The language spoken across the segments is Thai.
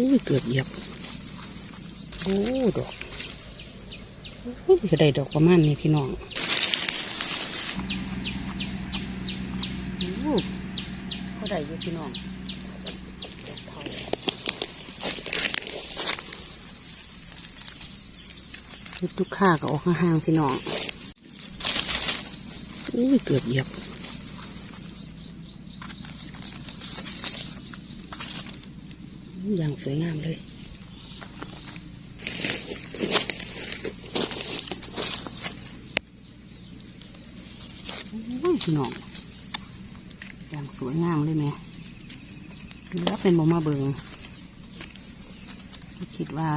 อุ้ยเกือบเหยียบ โอ้ดอกอุ้ยก็ได้ดอกประมาณนี้พี่น้องโอ้ก็ได้อยู่พี่น้องดอกเทายุดทุกข้าก็ออกห่างๆพี่น้องอุ้ยเกือบเหยียบ อย่างสวยงามเลยโอ้ยพี่น้องอย่างสวยงามเลยแม่แล้วเป็นบมาเบิงคิดว่า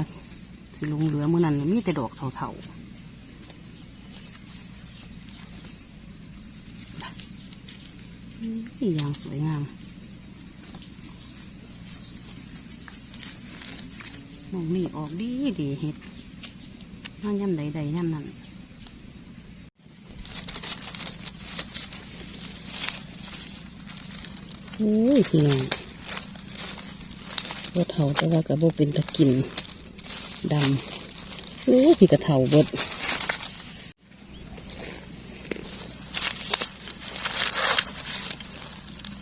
สิลุงเหลือเมื่อนั้นมีแต่ดอกเถาๆอย่างสวยงาม มองนี่ออกดีดีเห็ดนั่นย่ำใดใดย่ำนั่นโอ้ยพี่น้องว่าเถาแต่ว่ากับโบเป็นตะกินดำโอ้ยพี่กระเถาเบิด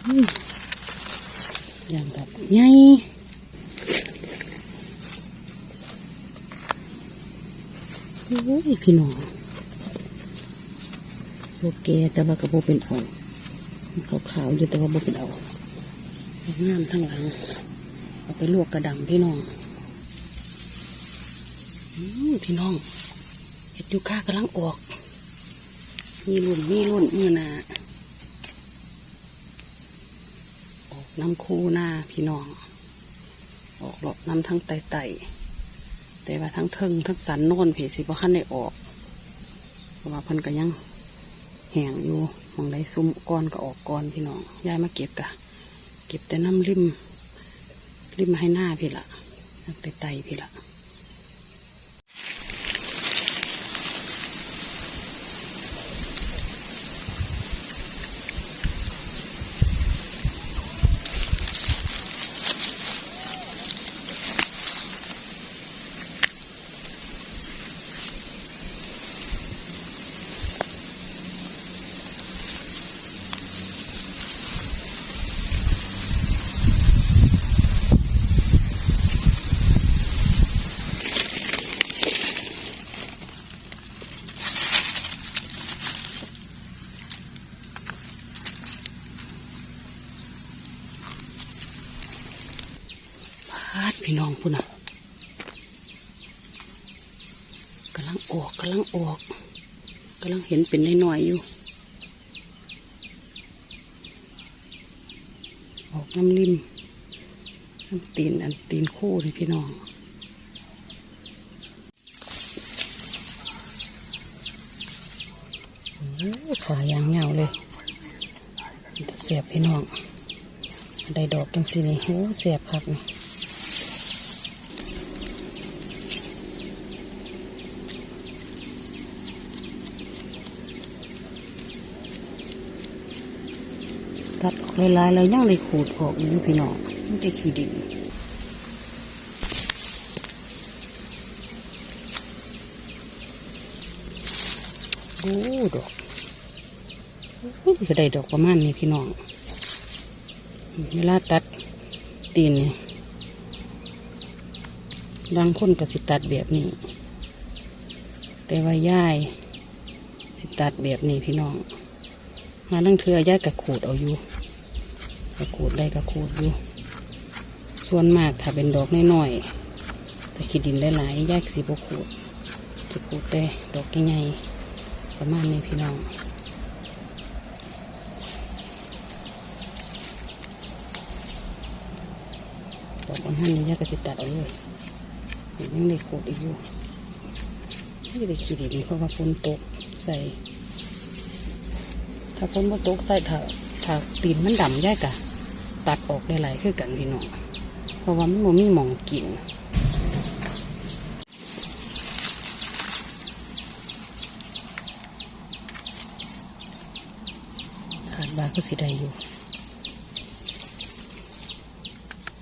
อืมอย่างแบบใหญ่ โอ้ยพี่น้องโบแกแต่ว่ากับโบเป็นออนขาวๆอยู่แต่ว่าโบเป็นเอางามทั้งหลัง เอาไปลวกกระดังพี่น้องพี่น้องเห็ดยูคากำลังออก มีรุ่นมีรุ่นมือนาออกน้ำคูหน้าพี่น้อง ออกหลอกน้ำทั้งไตไต แต่ว่าทั้งเทิงทั้งสันโน่นเพสิบขั้นได้ออก เพราะว่าพันก็ยังแห้งอยู่มองได้ซุ้มก้อนก็ออกก้อนพี่น้องยายมาเก็บกะ เก็บแต่น้ำริมริมให้หน้าพี่ละตั้งแต่ไตพี่ละ พี่น้องพุ่นน่ะกำลังออกกำลังออกกำลังเห็นเป็นน้อยๆอยู่ ออกน้ำริมน้ำตีนอันตีนคู่เลยพี่น้องขายางเงาเลยเสียบพี่น้อง ได้ดอกจังสินี่โอ้เสียบคักนี่ตัดออก หลายๆแล้วยังได้ขูดออกอยู่พี่น้องมันจะขี้ดินโอ้ดอกอุ้ยก็ได้ดอกประมาณนี้พี่น้องเวลาตัดตีนเนี่ยบางคนก็สิตัดแบบนี้ แต่ว่าย่ายสิตัดแบบนี้พี่น้อง มาตั้งเทือย่ายกระขูดเอาอยู่ กระขูดได้กระขูดอยู่ส่วนมากถ้าเป็นดอกน้อยๆแต่ขีดดินหลายๆยายกสิบขูดจะขูดแต่ดอกใหญ่ๆประมาณนี้พี่น้องดอกบางท่านนี่ยากระตัดเอาเลยยังได้โคดอีกอยู่ไม่ได้ขีดอีกเพราะว่าฝนตกใส่ถ้าฝนมาตกใส่ถ้าถ้าตีนมันดำย่ายกะ ตัดออกได้หลายคือกันพี่น้องเพราะว่ามันบ่มีหมองกินขาดบาก็สิได้อยู่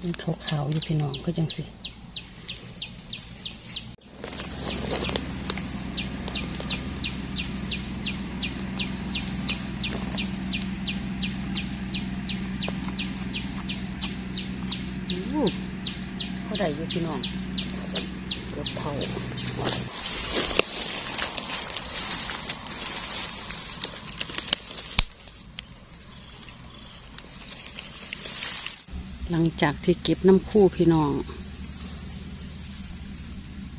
มันขาวๆอยู่พี่น้องก็จังสิ เขาได้อยู่พี่น้องกือบเท่าหลังจากที่เก็บน้ำคู่พี่น้อง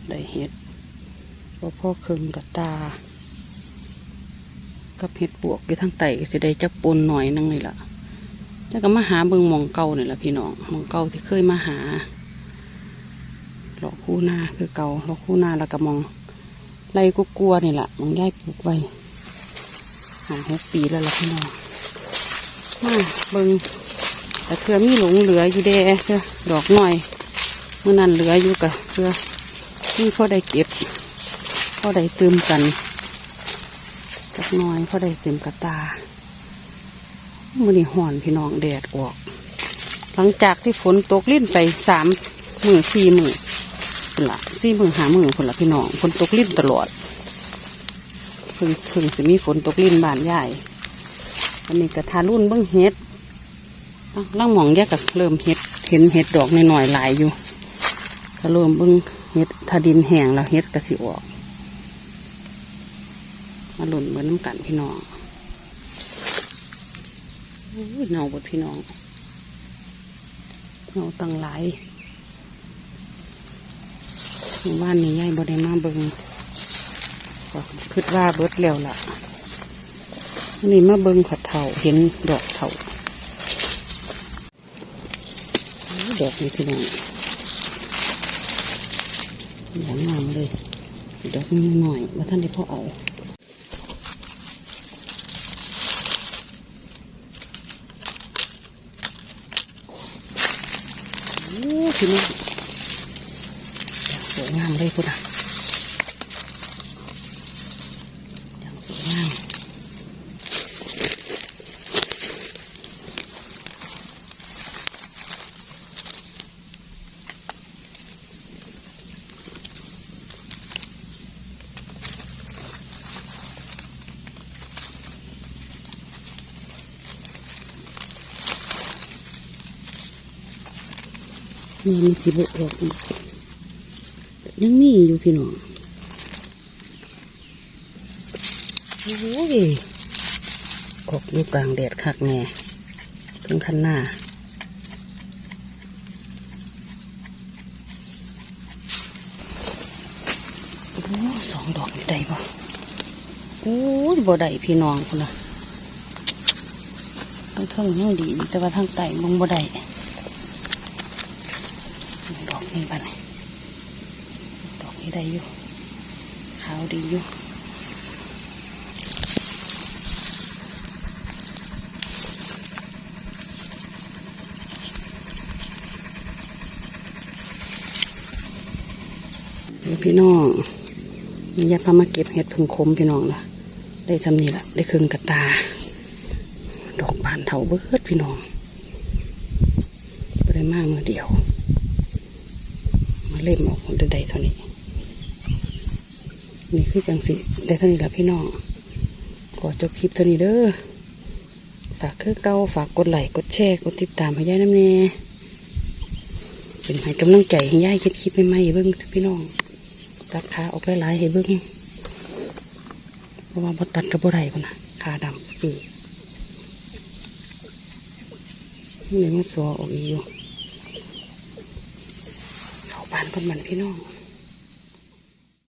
ได้เห็ดว่าพ่อเคืองกับตา กับเห็ดบวกอยู่ทางไตจะได้จักปนหน่อยนึงนี่แหละ แล้วก็มาหาเบิงมองเก่านี่แหละพี่น้องมองเก่าที่เคยมาหาหลอกคู่หน้าคือเก่าหลอกคู่หน้าแล้วก็มองไรก็กลัวนี่แหละมองย่ายปลูกไว้หาหกปีแล้วละพี่น้องมาเบิงแต่เพื่อมีหลงเหลืออยู่เด้เพื่อดอกหน่อยเมื่อนั้นเหลืออยู่กับเพื่อที่พอได้เก็บพอได้เติมกันจักหน่อยพอได้เติมกระตา มื่อนี้ห่อนพี่น้องแดดออก หลังจากที่ฝนตกลิ้นไปสามมือสี่มือคนละสี่มือหามือคนละพี่น้องฝนตกลิ้นตลอดเพิ่งเพิ่งจะมีฝนตกลิ้นบานใหญ่อันนี้กระทารุ่นเบิ้องเฮ็ดล่างหมองแยกกับเริ่มเห็ดเห็นเห็ดดอกหน่อยๆหลายอยู่ถ้าเริ่มเบิ้องเห็ดถ้าดินแห้งแล้วเห็ดกระสิออก มาหล่นเบิ้น้ำกันพี่น้อง เน่าบดพี่น้องเน่าตั้งหลายหมู่บ้านนี้ยายบได้มาเบิงก็คิดว่าเบิดแล้วล่ะวันนี้มาเบิงขัดเถาเห็นดอกเถาดอกนี้พี่น้องดอกงามเลยดอกนี้หน่อยว่าท่านได้พ่อเอาโที่น้องดอกสวยงามเลยพุ่นอะดอกสวยงาม นี่มีสีบุกออกยังมีอยู่พี่น้องโอ้ยออกอยู่กลางแดดคักแน่ถึงคันหน้าโอ้สองดอกอยู่ได้ปะโอ้ยบ่ได้พี่น้องคนละทั้งเทิงยังดี แต่ว่าทั้งไตมองบ่ได้ นี้บ้านดอกนี้ได้อยู่ขาวดีอยู่พี่น้องมียาพามาเก็บเห็ดพึ่งคมพี่น้องละได้ทำนี่ละได้ครึ่งกระตา ดอกบานเถาเบิดพี่น้องไม่ได้มากมือเดียว เล่มออกได้ได้เท่านี้นี่คือจังสิได้เท่านี้แหละพี่น้องขอจบคลิปเท่านี้เด้อฝากคือเก่าฝากกดไลค์กดแชร์กดติดตามให้ย่ายน้ำเนเป็นให้กำลังใจให้ย่ายคิดคลิปใหม่ๆเบิ้งพี่น้องตัดขาออกหลายๆให้เบิ้งเพราะว่าบ่ตัดกับบ่ได้พุ่นนะขาดำปื้อนี่มันสัวออกอีกอยู่ บ้านกันมันพี่น้อง